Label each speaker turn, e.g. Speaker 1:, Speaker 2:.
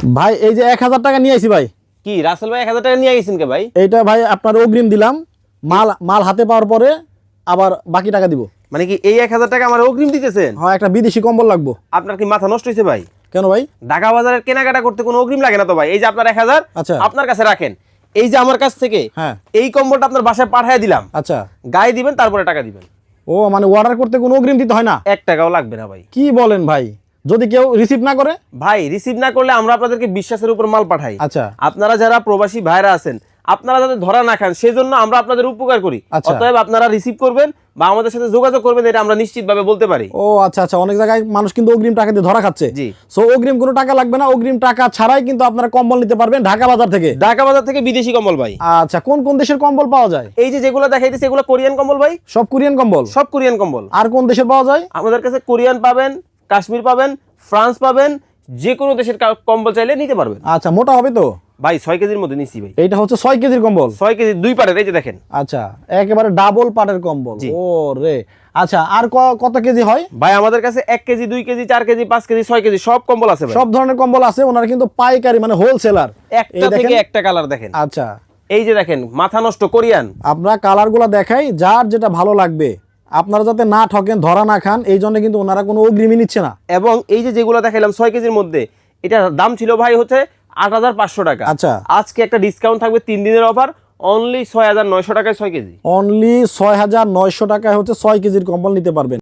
Speaker 1: ভাই এই যে এক হাজার টাকা নিয়ে আইছি ভাই।
Speaker 2: কি রাসেল ভাই এক হাজার টাকা নিয়ে গেছেন কে ভাই?
Speaker 1: এইটা ভাই আপনার অগ্রিম দিলাম। মাল মাল হাতে পাওয়ার পরে আবার বাকি টাকা দিব।
Speaker 2: মানে কি এই এক হাজার টাকা আমার অগ্রিম দিতেছেন?
Speaker 1: হ্যাঁ একটা বিদেশি কম্বল লাগবো।
Speaker 2: আপনার কি মাথা নষ্ট হয়েছে ভাই?
Speaker 1: কেন ভাই?
Speaker 2: ঢাকা বাজারের কেনাকাটা করতে কোনো অগ্রিম লাগে না তো ভাই? এই যে আপনার এক হাজার
Speaker 1: আচ্ছা।
Speaker 2: আপনার কাছে রাখেন। এই যে আমার কাছ থেকে
Speaker 1: হ্যাঁ।
Speaker 2: এই কম্বলটা আপনার বাসায় পাঠিয়ে দিলাম।
Speaker 1: আচ্ছা।
Speaker 2: গায়ে দিবেন তারপরে টাকা দিবেন।
Speaker 1: ও মানে অর্ডার করতে কোনো অগ্রিম দিতে হয় না?
Speaker 2: এক টাকাও লাগবে না ভাই।
Speaker 1: কি বলেন ভাই? যদি কেউ রিসিভ না করে?
Speaker 2: ভাই রিসিভ না করলে আমরা আপনাদেরকে বিশ্বাসের উপর মাল পাঠাই।
Speaker 1: আচ্ছা।
Speaker 2: আপনারা যারা প্রবাসী ভাইরা আছেন আপনারা যাতে ধরা না খান সেজন্য আমরা আপনাদের উপকার করি।
Speaker 1: আচ্ছা।
Speaker 2: অতএব আপনারা রিসিভ করবেন বা আমাদের সাথে যোগাযোগ করবেন এটা আমরা নিশ্চিতভাবে বলতে পারি।
Speaker 1: ও আচ্ছা আচ্ছা অনেক জায়গায় মানুষ কিন্তু অগ্রিম টাকা দিয়ে ধরা খাচ্ছে।
Speaker 2: জি।
Speaker 1: সো অগ্রিম কোনো টাকা লাগবে না অগ্রিম টাকা ছাড়াই কিন্তু আপনারা কম্বল নিতে পারবেন ঢাকা বাজার থেকে।
Speaker 2: ঢাকা বাজার থেকে বিদেশি কম্বল ভাই।
Speaker 1: আচ্ছা কোন কোন দেশের কম্বল পাওয়া যায়?
Speaker 2: এই যে যেগুলো দেখাইতেছে এগুলো কোরিয়ান কম্বল ভাই।
Speaker 1: সব কোরিয়ান কম্বল?
Speaker 2: সব কোরিয়ান কম্বল।
Speaker 1: আর কোন দেশের পাওয়া যায়?
Speaker 2: আমাদের কাছে কোরিয়ান পাবেন কাশ্মীর পাবেন ফ্রান্স পাবেন যে কোনো দেশের কম্বল চাইলে নিতে পারবেন।
Speaker 1: আচ্ছা মোটা হবে তো?
Speaker 2: ভাই ছয় কেজির মধ্যে নিচ্ছি ভাই।
Speaker 1: এটা হচ্ছে ছয় কেজির কম্বল?
Speaker 2: ছয় কেজি দুই পারের এই যে দেখেন।
Speaker 1: আচ্ছা একেবারে ডাবল পাটের কম্বল। ও রে আচ্ছা আর কত কেজি হয়?
Speaker 2: ভাই আমাদের কাছে এক কেজি দুই কেজি চার কেজি পাঁচ কেজি ছয় কেজি সব কম্বল আছে
Speaker 1: সব ধরনের কম্বল আছে ওনারা কিন্তু পাইকারি মানে হোলসেলার
Speaker 2: একটা থেকে একটা কালার দেখেন।
Speaker 1: আচ্ছা।
Speaker 2: এই যে দেখেন মাথা নষ্ট কোরিয়ান।
Speaker 1: আমরা কালারগুলো দেখাই যার যেটা ভালো লাগবে। আপনারা যাতে না ঠকেন ধরা না খান এই জন্য কিন্তু ওনারা কোনো অগ্রিমই নিচ্ছে না।
Speaker 2: এবং এই যে যেগুলো দেখাইলাম ছয় কেজির মধ্যে এটার দাম ছিল ভাই হচ্ছে আট হাজার পাঁচশো টাকা।
Speaker 1: আচ্ছা।
Speaker 2: আজকে একটা ডিসকাউন্ট থাকবে তিন দিনের অফার অনলি ছয় হাজার নয়শো টাকায় ছয় কেজি।
Speaker 1: অনলি ছয় হাজার নয়শো টাকায় হচ্ছে ছয় কেজির কম্বল নিতে পারবেন।